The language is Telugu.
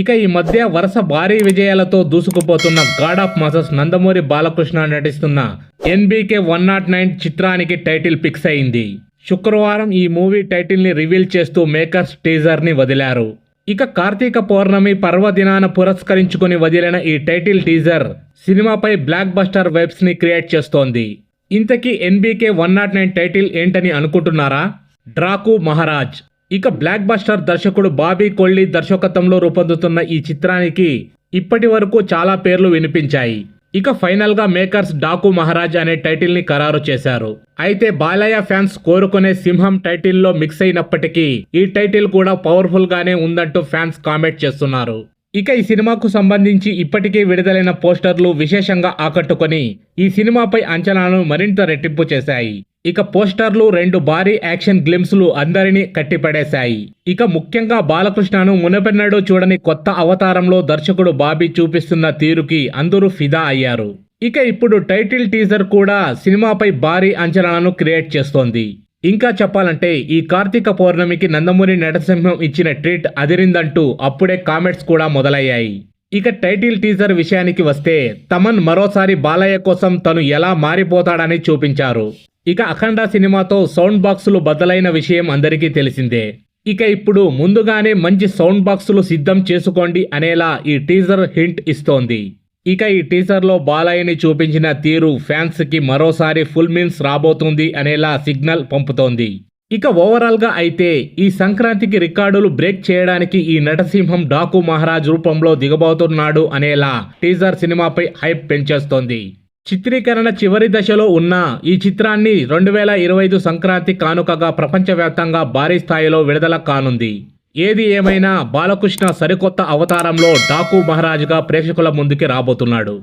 ఇక ఈ మధ్య వరుస భారీ విజయాలతో దూసుకుపోతున్న god of masses Nandamuri Balakrishna నటిస్తున్న ఎన్బీకే వన్ నాట్ నైన్ చిత్రానికి టైటిల్ ఫిక్స్ అయింది. శుక్రవారం ఈ మూవీ టైటిల్ని రివీల్ చేస్తూ మేకర్స్ టీజర్ని వదిలారు. ఇక కార్తీక పౌర్ణమి పర్వదినాన పురస్కరించుకుని వదిలిన ఈ టైటిల్ టీజర్ సినిమాపై బ్లాక్ బస్టర్ వెబ్స్ని క్రియేట్ చేస్తోంది. ఇంతకీ NBK one not nine title ఏంటని అనుకుంటున్నారా? డ్రాకు మహారాజ్ ఇక బ్లాక్ బస్టర్ దర్శకుడు బాబీ కొల్లి దర్శకత్వంలో రూపొందుతున్న ఈ చిత్రానికి ఇప్పటి వరకు చాలా పేర్లు వినిపించాయి. ఇక ఫైనల్గా మేకర్స్ డాకు మహారాజ్ అనే టైటిల్ని ఖరారు చేశారు. అయితే బాలయ్య ఫ్యాన్స్ కోరుకునే సింహం టైటిల్లో మిక్స్ అయినప్పటికీ ఈ టైటిల్ కూడా పవర్ఫుల్ గానే ఉందంటూ ఫ్యాన్స్ కామెంట్ చేస్తున్నారు. ఇక ఈ సినిమాకు సంబంధించి ఇప్పటికే విడుదలైన పోస్టర్లు విశేషంగా ఆకట్టుకొని ఈ సినిమాపై అంచనాలను మరింత రెట్టింపు చేశాయి. ఇక పోస్టర్లు రెండు భారీ యాక్షన్ గ్లిమ్స్లు అందరినీ కట్టిపడేశాయి. ఇక ముఖ్యంగా బాలకృష్ణను మునపెన్నడూ చూడని కొత్త అవతారంలో దర్శకుడు బాబీ చూపిస్తున్న తీరుకి అందరూ ఫిదా అయ్యారు. ఇక ఇప్పుడు టైటిల్ టీజర్ కూడా సినిమాపై భారీ అంచనాలను క్రియేట్ చేస్తోంది. ఇంకా చెప్పాలంటే ఈ కార్తీక పౌర్ణమికి నందమూరి నటసింహం ఇచ్చిన ట్రీట్ అదిరిందంటూ అప్పుడే కామెంట్స్ కూడా మొదలయ్యాయి. ఇక టైటిల్ టీజర్ విషయానికి వస్తే తమన్ మరోసారి బాలయ్య కోసం తను ఎలా మారిపోతాడని చూపించారు. ఇక అఖండ సినిమాతో సౌండ్ బాక్సులు బద్దలైన విషయం అందరికీ తెలిసిందే. ఇక ఇప్పుడు ముందుగానే మంచి సౌండ్ బాక్సులు సిద్ధం చేసుకోండి అనేలా ఈ టీజర్ హింట్ ఇస్తోంది. ఇక ఈ టీజర్లో బాలయ్యని చూపించిన తీరు ఫ్యాన్స్కి మరోసారి ఫుల్ మీన్స్ రాబోతుంది అనేలా సిగ్నల్ పంపుతోంది. ఇక ఓవరాల్గా అయితే ఈ సంక్రాంతికి రికార్డులు బ్రేక్ చేయడానికి ఈ నటసింహం డాకు మహారాజ్ రూపంలో దిగబోతున్నాడు అనేలా టీజర్ సినిమాపై హైప్ పెంచేస్తోంది. చిత్రీకరణ చివరి దశలో ఉన్న ఈ చిత్రాన్ని రెండు వేల ఇరవై ఐదు సంక్రాంతి కానుకగా ప్రపంచవ్యాప్తంగా భారీ స్థాయిలో విడుదల కానుంది. ఏది ఏమైనా బాలకృష్ణ సరికొత్త అవతారంలో డాకు మహారాజుగా ప్రేక్షకుల ముందుకి రాబోతున్నాడు.